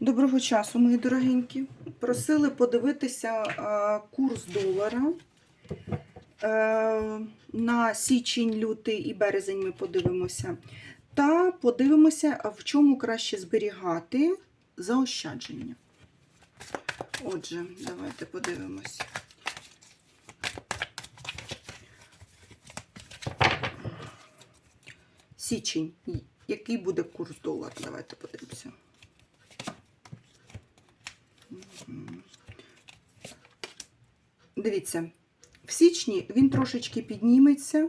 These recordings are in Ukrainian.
Доброго часу, мої дорогенькі. Просили подивитися курс долара. Е, на січень, лютий і березень ми подивимося. Та подивимося, в чому краще зберігати заощадження. Отже, давайте подивимося. Січень. Який буде курс долара? Давайте подивимося. Дивіться, в січні він трошечки підніметься.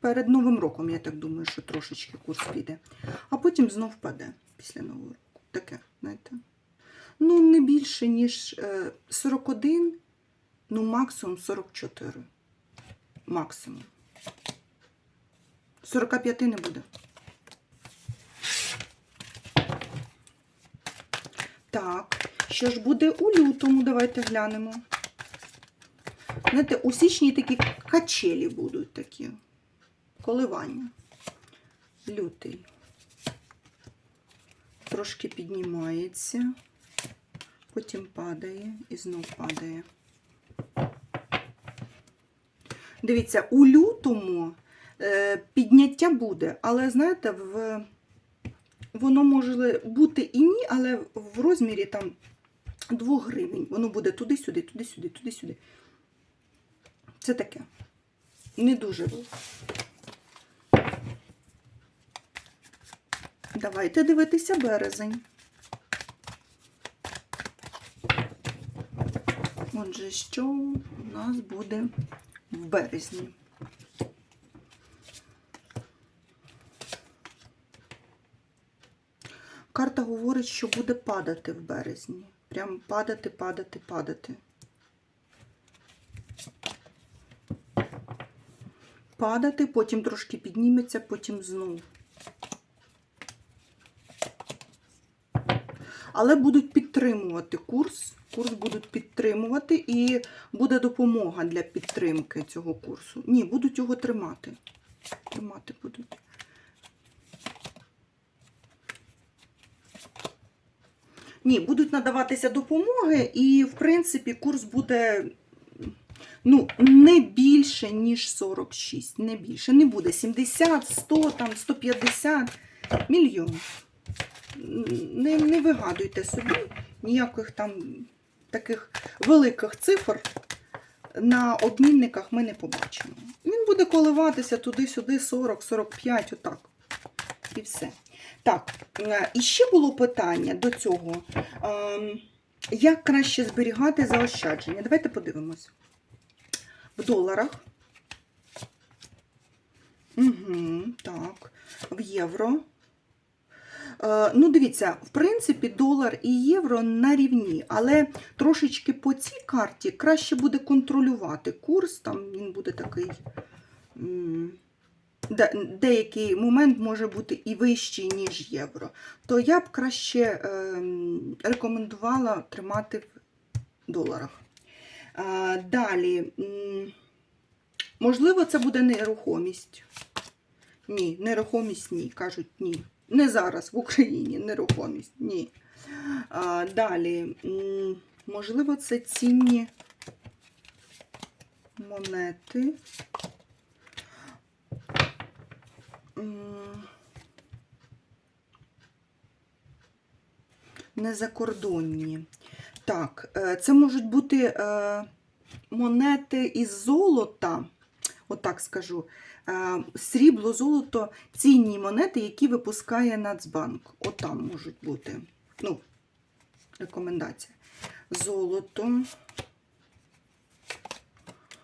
Перед Новим роком, я так думаю, що трошечки курс піде. А потім знов впаде після Нового року. Таке, знаєте. Ну, не більше, ніж е, 41, ну, максимум 44. Максимум. 45 не буде. Так, що ж буде у лютому? Давайте глянемо. Знаєте, у січні такі качелі будуть такі. Коливання. Лютий. Трошки піднімається, потім падає і знов падає. Дивіться, у лютому е, підняття буде, але знаєте, в, воно може бути і ні, але в розмірі там 2 гривень. Воно буде туди-сюди, туди-сюди, туди-сюди. Це таке. Не дуже велике. Давайте дивитися березень. Отже, що у нас буде в березні? Карта говорить, що буде падати в березні. Прям падати, падати, падати. Падати, потім трошки підніметься, потім знову. Але будуть підтримувати курс. Курс будуть підтримувати і буде допомога для підтримки цього курсу. Ні, будуть його тримати. Тримати будуть. Ні, будуть надаватися допомоги, і, в принципі, курс буде ну, не більше, ніж 46. Не більше. Не буде 70, 100, там, 150 мільйонів. Не, не вигадуйте собі ніяких там таких великих цифр на обмінниках ми не побачимо. Він буде коливатися туди-сюди 40-45, отак. І все. Так, е, і ще було питання до цього. Ем, Як краще зберігати заощадження? Давайте подивимось. В доларах. Угу, так, в євро. Е, Ну, дивіться, в принципі, долар і євро на рівні, але трошечки по цій карті краще буде контролювати курс, там він буде такий. де- Деякий момент може бути і вищий, ніж євро. То я б краще ем, рекомендувала тримати в доларах. Далі, можливо, це буде нерухомість. Ні, нерухомість ні. Кажуть ні. Не зараз в Україні нерухомість. Ні. Далі, можливо, це цінні монети. Незакордонні. Так, е, це можуть бути е, монети із золота, отак скажу. Е, Срібло, золото, цінні монети, які випускає Нацбанк. Отам можуть бути. Ну, рекомендація. Золото.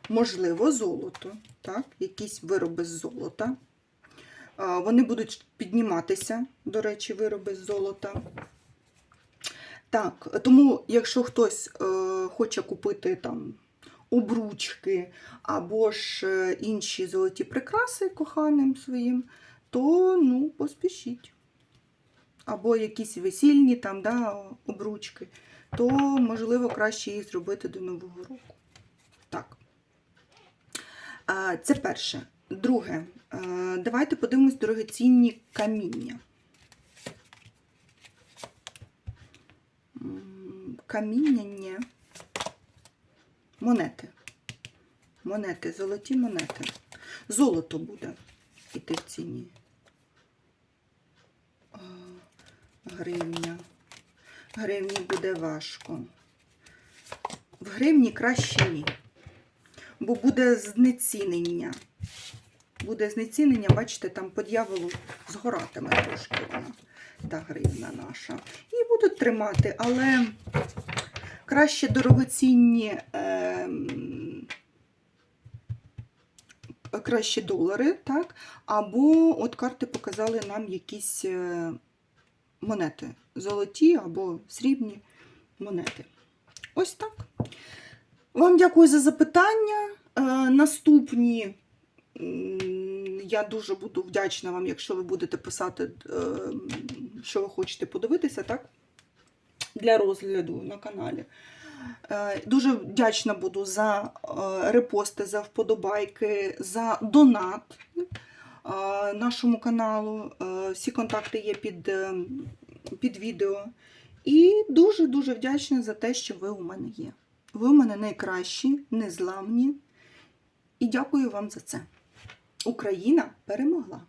Можливо, золото. Так, якісь вироби з золота. Вони будуть підніматися, до речі, вироби з золота. Так, тому, якщо хтось е, хоче купити там обручки або ж е, інші золоті прикраси коханим своїм, то ну, поспішіть. Або якісь весільні там, да, обручки, то, можливо, краще їх зробити до Нового року. Так. А, Це перше. Друге, е, давайте подивимось дорогоцінні каміння. Каміння. Монети. Монети, золоті монети. Золото буде іти в ціні. Гривня. Гривні буде важко. В гривні краще ні. Бо буде знецінення. Буде знецінення, бачите, там по дьяволу згоратиме трошки вона, та гривна наша. І будуть тримати, але краще дорогоцінні. ем, Краще долари, так? Або от карти показали нам якісь е, монети. Золоті або срібні монети. Ось так. Вам дякую за запитання. Е, наступні. Я дуже буду вдячна вам, якщо ви будете писати, е, що ви хочете подивитися, так? Для розгляду на каналі. Е, Дуже вдячна буду за е, репости, за вподобайки, за донат нашому каналу. Всі контакти є під, під відео. І дуже-дуже вдячна за те, що ви у мене є. Ви у мене найкращі, незламні. І дякую вам за це. Україна перемогла.